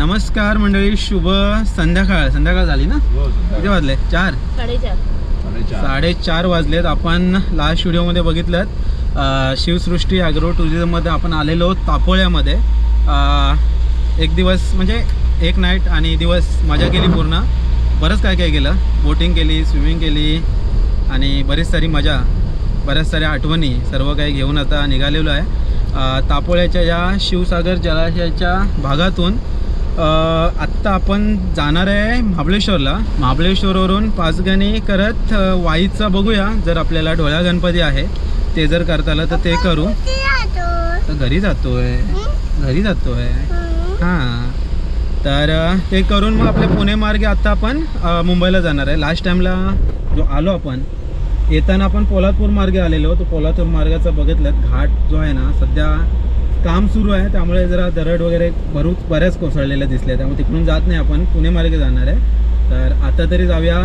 नमस्कार मंडळी शुभ संध्याकाळ. संध्याकाळ झाली ना? किती वाजले? चार? साडेचार. साडेचार. वाजलेत. आपण लास्ट व्हिडिओमध्ये बघितलं. शिवसृष्टी ॲग्रो टुरिझममध्ये आपण आलेलो तापोळ्यामध्ये. एक दिवस म्हणजे एक नाईट आणि दिवस मजा केली पूर्ण. बरंच काय काय केलं? बोटिंग केली स्विमिंग केली आणि बरीच सारी मजा बऱ्याच साऱ्या आठवणी सर्व काही घेऊन आता निघालेलो आहे. तापोळ्याच्या या शिवसागर जलाशयाच्या भागातून आत्ता आपण जाणार आहे महाबळेश्वरला. महाबळेश्वरवरून पाचगणी करत वाईचा बघूया जर आपल्याला ढोळ्या गणपती आहे. ते जर करता आलं तर ते करू. तर घरी जातोय. घरी जातोय. हां. तर ते करून मग आपल्या पुणे मार्गे आत्ता आपण मुंबईला जाणार आहे. लास्ट टाईमला जो आलो आपण येताना आपण पोलादपूर मार्गे आलेलो. तो पोलादपूर मार्गाचा बघितलं. घाट जो आहे ना सध्या काम सुरू आहे त्यामुळे जरा दरड वगैरे भरूच बऱ्याच कोसळलेल्या दिसल्या त्यामुळे तिकडून जात नाही आपण पुणे मार्गे जाणार आहे. तर आता तरी जाऊया.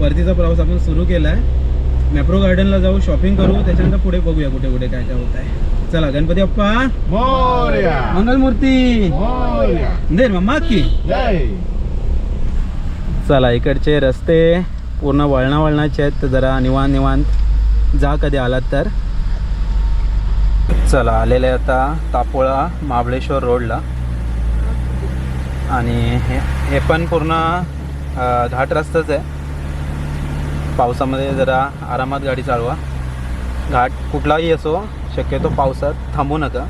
परतीचा प्रवास आपण सुरू केला आहे मॅप्रो गार्डनला जाऊ शॉपिंग करू. त्याच्यानंतर पुढे बघूया कुठे कुठे काय काय होत आहे चला गणपती बाप्पा. मोर्या. मंगलमूर्ती. मम्मा की. चला इकडचे रस्ते पूर्ण वळणा वळणाचे आहेत. तर जरा निवांत निवांत जा कधी आलात तर. चला आलेले आता तापोळा महाबळेश्वर रोडला. आणि हे हे पण पूर्ण घाट रस्ताच आहे. पावसामध्ये जरा आरामात गाडी चालवा. घाट कुठलाही असो शक्यतो पावसात थांबू नका.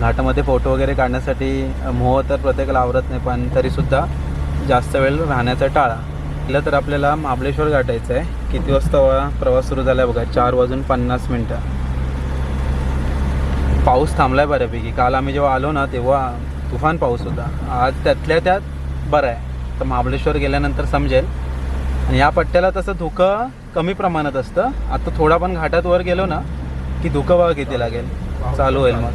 घाटामध्ये फोटो वगैरे काढण्यासाठी मोह तर प्रत्येकाला आवडत नाही पण तरीसुद्धा जास्त वेळ राहण्याचा टाळा. केलं तर आपल्याला महाबळेश्वर गाठायचं आहे किती वाजता प्रवास सुरू झाला आहे बघा चार वाजून पन्नास मिनटं. पाऊस थांबलाय बऱ्यापैकी. काल आम्ही जेव्हा आलो ना तेव्हा तुफान पाऊस होता. आज त्यातल्या त्यात बरं आहे. तर महाबळेश्वर गेल्यानंतर समजेल. आणि या पट्ट्याला तसं धुकं कमी प्रमाणात असतं. आता थोडा पण घाटात वर गेलो ना की धुकं बघा किती लागेल. चालू होईल मग.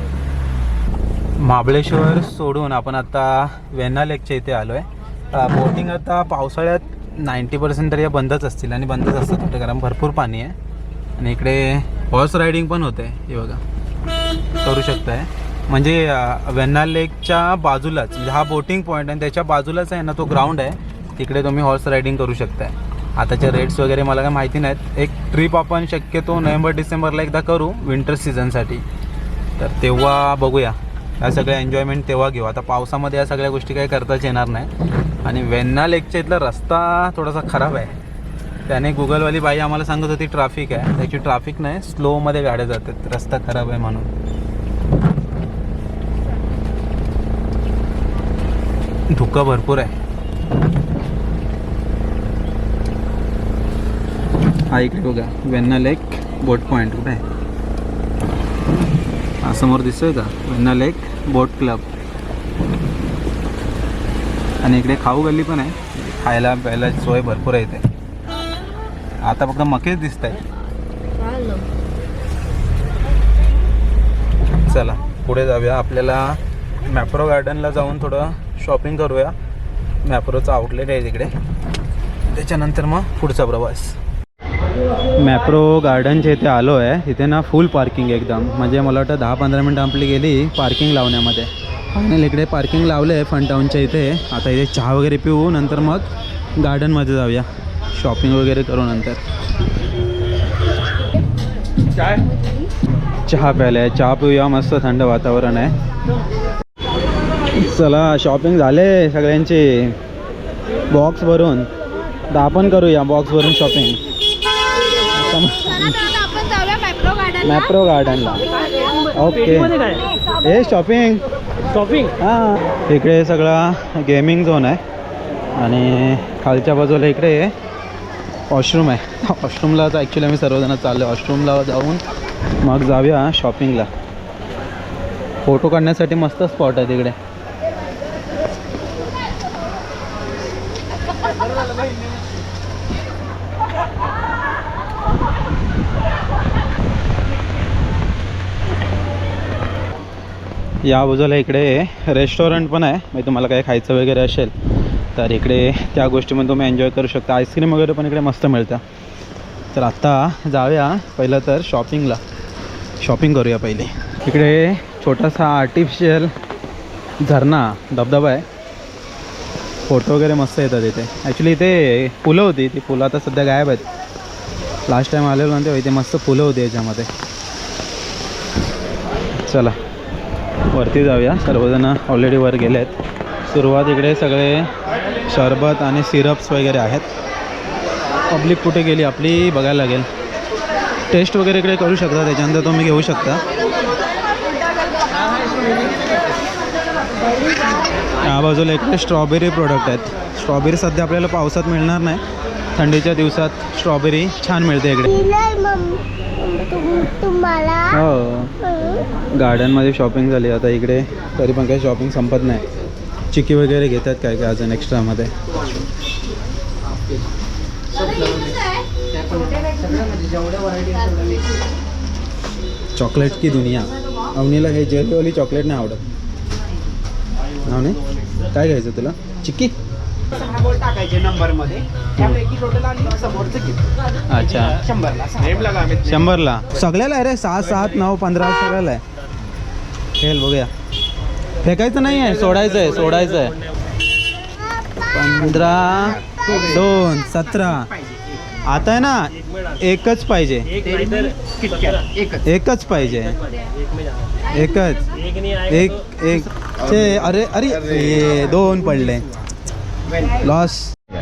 महाबळेश्वर सोडून आपण आता वेन्ना लेकच्या इथे आलो आहे बोटिंग आता पावसाळ्यात नाईंटी पर्सेंट तरी बंदच असतील आणि बंदच असतात कुठे कारण भरपूर पाणी आहे. आणि इकडे हॉर्स रायडिंग पण होते हे बघा. करू शकताय. म्हणजे वेण्णा लेकच्या बाजूलाच म्हणजे हा बोटिंग पॉईंट आणि त्याच्या बाजूलाच आहे ना तो ग्राउंड आहे तिकडे तुम्ही हॉर्स रायडिंग करू शकताय. आताच्या रेट्स वगैरे मला काय माहिती नाहीत. एक ट्रिप आपण शक्यतो नोव्हेंबर डिसेंबरला एकदा करू विंटर सीझनसाठी. तर तेव्हा बघूया. या सगळ्या एन्जॉयमेंट तेव्हा घेऊ. आता पावसामध्ये या सगळ्या गोष्टी काही करताच येणार नाही. आणि वेण्णा लेकच्या इथला रस्ता थोडासा खराब आहे. त्याने गुगलवाली बाई आम्हाला सांगत होती ट्रॅफिक आहे. त्याची ट्रॅफिक नाही स्लोमध्ये गाड्या जातात. रस्ता खराब आहे म्हणून. धुकं भरपूर आहे. हा इकडे बघा वेन्ना लेक बोट पॉईंट कुठे आहे? हा समोर दिसतोय का? Venna lake boat club. आणि इकडे खाऊ गल्ली पण आहे. खायला प्यायला सोय भरपूर आहे इथे. आता फक्त मकेच दिसत आहे चला पुढे जाऊया. आपल्याला मॅप्रो गार्डनला जाऊन थोडं शॉपिंग करूया. मॅप्रोचा आउटलेट आहे तिकडे. त्याच्यानंतर मग पुढचा प्रवास. मॅप्रो गार्डनच्या इथे आलो आहे. इथे ना फुल पार्किंग एकदम. म्हणजे मला वाटतं दहा पंधरा मिनटं आपली गेली पार्किंग लावण्यामध्ये. फायनल इकडे पार्किंग लावलं आहे फन टाऊनच्या इथे. आता इथे चहा वगैरे पिऊ नंतर मग गार्डनमध्ये जाऊया. शॉपिंग वगैरे करू नंतर काय चहा प्यायला आहे चहा पिऊया. मस्त थंड वातावरण आहे. चला शॉपिंग झाले सगळ्यांची. बॉक्स भरून. तर आपण करूया बॉक्स भरून शॉपिंग मॅप्रो गार्डनला ओके हे शॉपिंग शॉपिंग हां. इकडे सगळा गेमिंग झोन आहे. आणि खालच्या बाजूला इकडे वॉशरूम आहे. वॉशरूमला तर ॲक्च्युली आम्ही सर्वजण चाललो वॉशरूमला जाऊन मग जाऊया शॉपिंगला फोटो काढण्यासाठी मस्त स्पॉट आहे तिकडे. या बाजूला इकडे रेस्टॉरंट पण आहे. म्हणजे तुम्हाला काही खायचं वगैरे असेल तर इकडे त्या गोष्टीमध्ये तुम्ही एन्जॉय करू शकता. आईस्क्रीम वगैरे पण इकडे मस्त मिळतं. तर आत्ता जाऊया पहिलं तर शॉपिंगला शॉपिंग करूया पहिले. इकडे छोटासा आर्टिफिशियल झरणा धबधबा आहे. फोटो वगैरे मस्त येतात इथे. ॲक्च्युली इथे फुलं होती. ती फुलं आता सध्या गायब आहेत. लास्ट टाईम आलेलो ना तेव्हा इथे मस्त फुलं होती याच्यामध्ये. चला वरती जाऊया. सर्वजण ऑलरेडी वर गेले आहेत सुरुवात इकडे सगळे शरबत आणि सिरप्स वगैरे आहेत. पब्लिक कुठे गेली आपली बघायला लागेल. टेस्ट वगैरे इकडे करू शकता त्याच्यानंतर तुम्ही घेऊ शकता. या बाजूला इकडे स्ट्रॉबेरी प्रोडक्ट आहेत. स्ट्रॉबेरी सध्या आपल्याला पावसात मिळणार नाही. थंडीच्या दिवसात स्ट्रॉबेरी छान मिळते इकडे. हो. गार्डनमध्ये शॉपिंग झाली आता इकडे तरी पण काही शॉपिंग संपत नाही. चिकी वगैरे घेतात काय काय अजून एक्स्ट्रामध्ये? चॉकलेट की दुनिया? अवनीला हे जेलीवाली चॉकलेट नाही आवडत. अवनी काय घ्यायचं तुला? चिक्की? टाकायचे त्यापैकी टोटल समोरचं अच्छा. शंभरला. शंभरला सगळ्याला आहे रे सहा सात नऊ पंधरा सगळ्याला आहे. खेळ बघूया. फेकायचं नाही आहे सोडायचं आहे सोडायचं आहे पंधरा दोन सतरा. आता आहे ना एकच पाहिजे. एकच एकच पाहिजे. एकच. एक एक. छे अरे अरे ये, दोन पडले. लॉस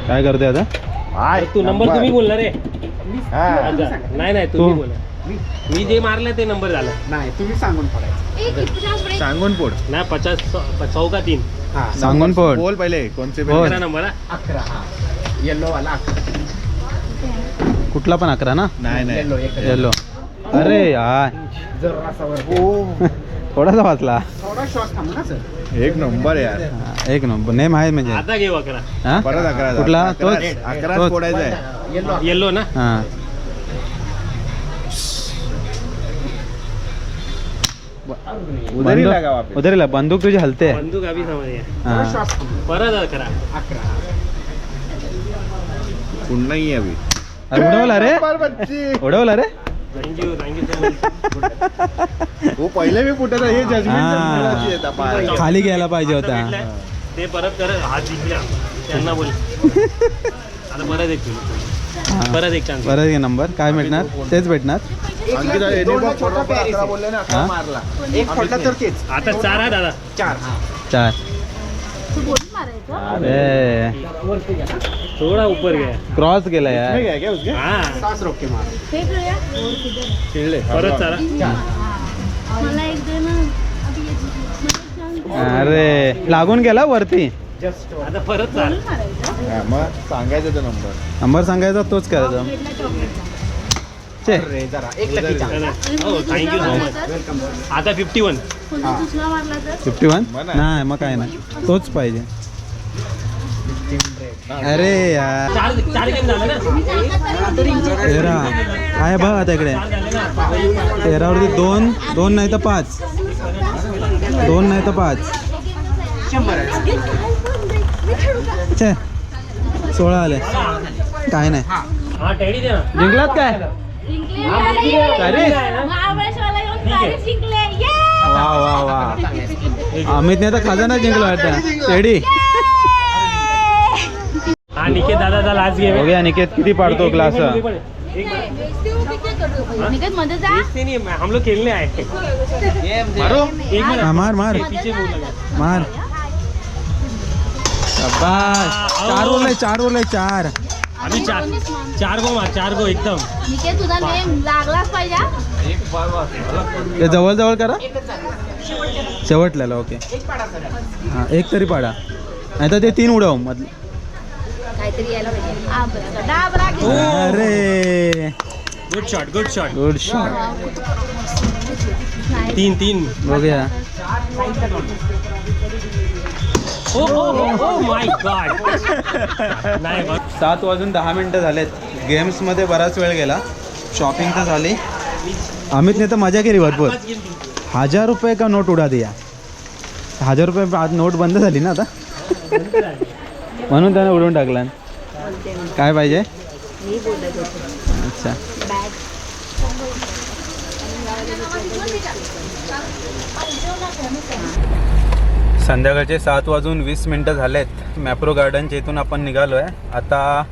काय करते आता? तू नंबर तुम्ही बोलला रे. हा. अच्छा. नाही नाही तू. तुम्ही बोला. मी जे मारलं ते नंबर झालं. नाही तुम्ही सांगून पडायचं सांगून पोड नाही पचास चौ- चौका तीन. हा सांगून पड बोल पहिले कोणते बोल. अकरा नंबर हा? अकरा हा. येल्लो वाला अकरा. कुठला पण अकरा ना? नाही नाही. एक. येलो अरे यार. थोडासा वाचला. थोडा श्वास थांबू ना सर एक नंबर यार. हा, एक नंबर. नेम आहे म्हणजे. आता घेऊ अकरा. हा? परत अकरा कुठला? तोच. अकरा तोच. फोडायचा आहे येल्लो येल्लो ना? हां. उधारी लागा वापस उधरीला बंदूक तुझी हलते. बंदूक अभी समज हां. परत अकरा. अकरा. पुन्हा ही अभी? अरे उडवला रे? पर बच्ची. उडवला रे? Thank you thank you so much वो पहिले मी कुठे हे हा. जजमेंट खाली घ्यायला पाहिजे होता. ते परत कर हात जिंकल्या त्यांना बोल. आता परत एक किलो हां. परत एक चान्स परत घे नंबर काय भेटणार तेच भेटणार हा? एक आता चार आहे दादा चार हा चार अरे थोडा उपर घ्या क्रॉस केला नहीं यार गया क्या उसके हा सास रोक के मार चिल्ले परत चारा मला एक दे ना अरे लागून गेला वरती जस्ट आता परत चार हा, मग सांगायचं तो नंबर नंबर सांगायचा तोच करायचा. जरा एक हो thank you so much welcome आता फिफ्टी वन दुसरा मारला तर? Fifty one. नाही. मग काय नाही. तोच पाहिजे. अरे यार. चार चार गेम झाले ना? तेरा काय बघ आता इकडे. तेरावरती दोन दोन नाही तर पाच. दोन नाही तर पाच. शंभर आहे. छे सोळा आले. काय नाही. हा. टेडी दे ना जिंकलात काय वा वा वा. अमितने तर खजाना जिंकला वाटतं. टेडी हा निकेत दादाचा लास्ट गेम बघूया निकेत किती पाडतो क्लास निकटमध्ये जा. नहीं हम लोग खेलने आए. मारो? मिनट मार. मार पीछे बोल शाबास. चार चार ओले चार. अभी चार चार गो मार चार गो एकदम. निकेत तुझा नेम लागलाच पाहिजे हा? ते जवळ जवळ करा शेवटल्याला ओके. एक पाडा सर. हां एक तरी पाडा. नाही तर ते तीन उडव मध काहीतरी यायला पाहिजे. आबरा डाबरा घे. अरे. Good shot good shot good shot नाही. तीन तीन. बघूया. माय गॉड नाही बघ. सात वाजून दहा मिनटं झालेत. गेम्समध्ये बराच वेळ गेला. शॉपिंग तर झाली. अमितने तर मजा केली भरपूर. हजार रुपये का नोट उडा दिया? हजार रुपये आज नोट बंद झाली ना आता? म्हणून त्याने उडवून टाकला. काय पाहिजे? अच्छा. संध्याकाळचे सात वाजून वीस मिनटं झालेत. मॅप्रो गार्डनच्या इथून आपण निघालो आहे आता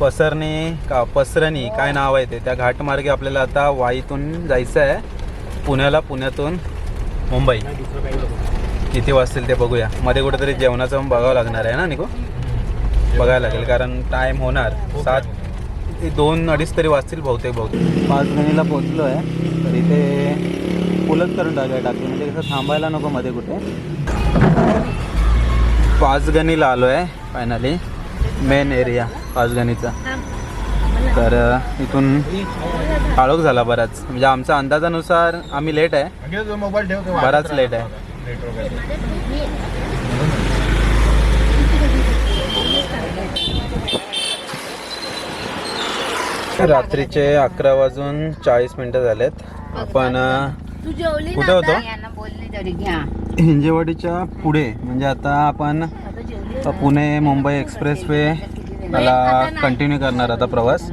पसरणी का पसरणी काय नाव आहे ते? त्या घाटमार्गे आपल्याला आता वाईतून जायचं आहे पुण्याला पुण्यातून मुंबई. किती वाजतील ते बघूया. मध्ये कुठेतरी जेवणाचं पण बघावं लागणार आहे ना निको? बघायला लागेल कारण टाईम होणार. सात ते दोन अडीच तरी वाजतील बहुतेक बहुतेक. पाच गणीला पोचलो आहे तर इथे पुलच करून टाकाय टाकली म्हणजे कसं थांबायला नको मध्ये कुठे. पाच गणीला आलो आहे फायनली मेन एरिया पाच गणीचा तर इथून काळोख झाला बराच. म्हणजे आमच्या अंदाजानुसार आम्ही लेट आहे. बराच लेट आहे. रात्रीचे अकरा वाजून चाळीस मिनटं झालेत. आपण तू जेवली कुठे होतो? यांना बोलली तरी घ्या. हिंजेवाडीच्या पुढे म्हणजे आता आपण पुणे मुंबई एक्सप्रेस वे मला कंटिन्यू करणार आता प्रवास.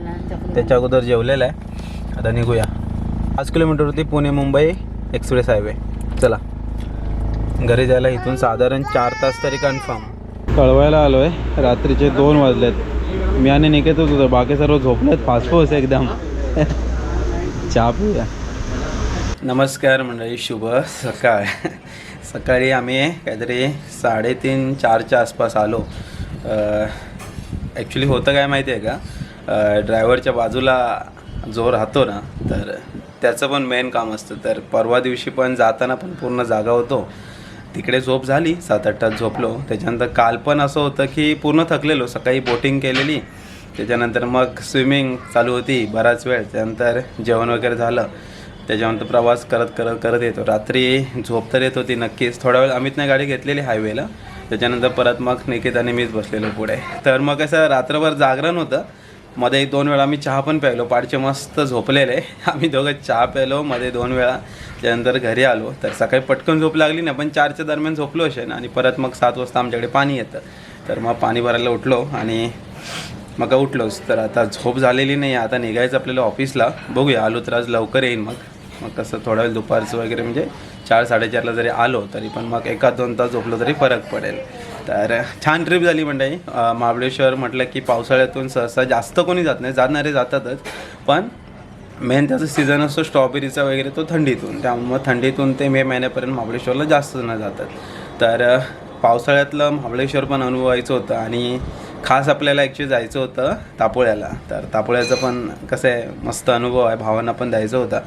त्याच्या अगोदर जेवलेला आहे. आता निघूया. पाच किलोमीटरवरती पुणे मुंबई एक्सप्रेस हायवे. चला. घरी जायला इथून साधारण चार तास तरी कन्फर्म कळवायला आलो आहे रात्रीचे दोन वाजलेत. मी आणि निकेतच होतो. बाकी सर्व झोपलेत. फासफूस एकदम. चहा पिऊया. नमस्कार मंडळी शुभ सकाळ. सकाळी आम्ही काहीतरी साडेतीन चारच्या आसपास आलो. ॲक्च्युली होतं काय माहिती आहे का? ड्रायव्हरच्या बाजूला जो राहतो ना तर त्याचं पण मेन काम असतं. तर परवा दिवशी पण जाताना पण पूर्ण जागा होतो. तिकडे झोप झाली सात आठ तास झोपलो. त्याच्यानंतर काल पण असं होतं की पूर्ण थकलेलो सकाळी बोटिंग केलेली. त्याच्यानंतर मग स्विमिंग चालू होती बराच वेळ. त्यानंतर जेवण वगैरे झालं. त्याच्यानंतर प्रवास करत करत करत येतो. रात्री झोप तर येत होती नक्कीच. थोडा वेळ अमितने गाडी घेतलेली हायवेला त्याच्यानंतर परत मग निकेत आणि मीच बसलेलो पुढे. तर मग कसं रात्रभर जागरण होतं. मध्ये एक दोन वेळा आम्ही चहा पण प्यायलो. पाडचे मस्त झोपलेले. आम्ही दोघं चहा प्यायलो मध्ये दोन वेळा त्यानंतर घरी आलो. तर सकाळी पटकन झोप लागली ना पण चारच्या दरम्यान झोपलो असेल आणि परत मग सात वाजता आमच्याकडे पाणी येतं. तर मग पाणी भरायला उठलो आणि मग उठलोच. तर आता झोप झालेली नाही आता निघायचं आपल्याला ऑफिसला बघूया. आलो तर आज लवकर येईन मग. मग कसं थोडा वेळ दुपारचं वगैरे म्हणजे चार साडेचारला जरी आलो तरी पण मग एका दोन तास झोपलो तरी फरक पडेल. तर छान ट्रिप झाली मंडळी. महाबळेश्वर म्हटलं की पावसाळ्यातून सहसा जास्त कोणी जात नाही. जाणारे जातातच. पण मेन त्याचा सीझन असतो स्ट्रॉबेरीचा वगैरे तो थंडीतून. त्यामुळे थंडीतून ते मे महिन्यापर्यंत महाबळेश्वरला जास्त जण जातात. तर पावसाळ्यातलं महाबळेश्वर पण अनुभवायचं होतं आणि खास आपल्याला ॲक्च्युली जायचं होतं तापोळ्याला. तर तापोळ्याचं पण कसं आहे मस्त अनुभव आहे भावांना पण द्यायचा होता.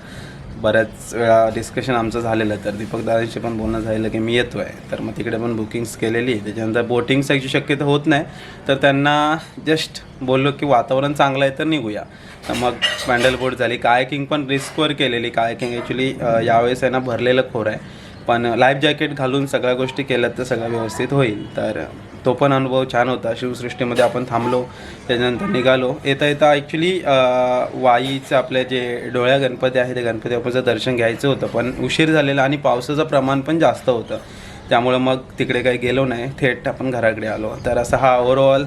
बऱ्याच वेळा डिस्कशन आमचं झालेलं. तर दीपक दादांशी पण बोलणं झालेलं की मी येतो आहे तर मग तिकडे पण बुकिंग्स केलेली त्याच्यानंतर बोटिंग्स बोटिंगची शक्यता होत नाही. तर त्यांना जस्ट बोललो की वातावरण चांगलं आहे तर निघूया. तर मग पॅन्डल बोट झाली. कायकिंग पण रिस्कवर केलेली. कायकिंग ॲक्च्युली यावेळेस आहे ना भरलेलं खोर आहे. पण लाईफ जॅकेट घालून सगळ्या गोष्टी केल्यात तर सगळं व्यवस्थित होईल. तर तो पण अनुभव छान होता. शिवसृष्टीमध्ये आपण थांबलो त्याच्यानंतर निघालो. येता येता ॲक्च्युली वाईचं आपले जे डोळ्या गणपती आहे ते गणपती बाप्पाचं दर्शन घ्यायचं होतं. पण उशीर झालेला आणि पावसाचं प्रमाण पण जास्त होतं. त्यामुळं मग तिकडे काही गेलो नाही. थेट आपण घराकडे आलो. तर असा हा ओव्हरऑल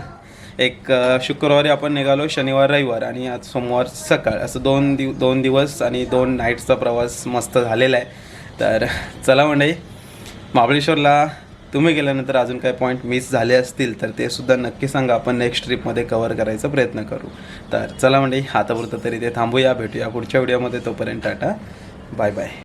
एक शुक्रवारी आपण निघालो शनिवार रविवार आणि आज सोमवार सकाळ. असं दोन दिव दोन दिवस आणि दोन नाईट्सचा प्रवास मस्त झालेला आहे. तर चला म्हणजे महाबळेश्वरला तुम्ही गेल्यानंतर अजून काही पॉईंट मिस झाले असतील तर ते सुद्धा नक्की सांगा. आपण नेक्स्ट ट्रिपमध्ये कवर करायचा प्रयत्न करू. तर चला म्हणजे आतापुरतं तरी ते थांबूया भेटूया पुढच्या व्हिडिओमध्ये तोपर्यंत टाटा. Bye bye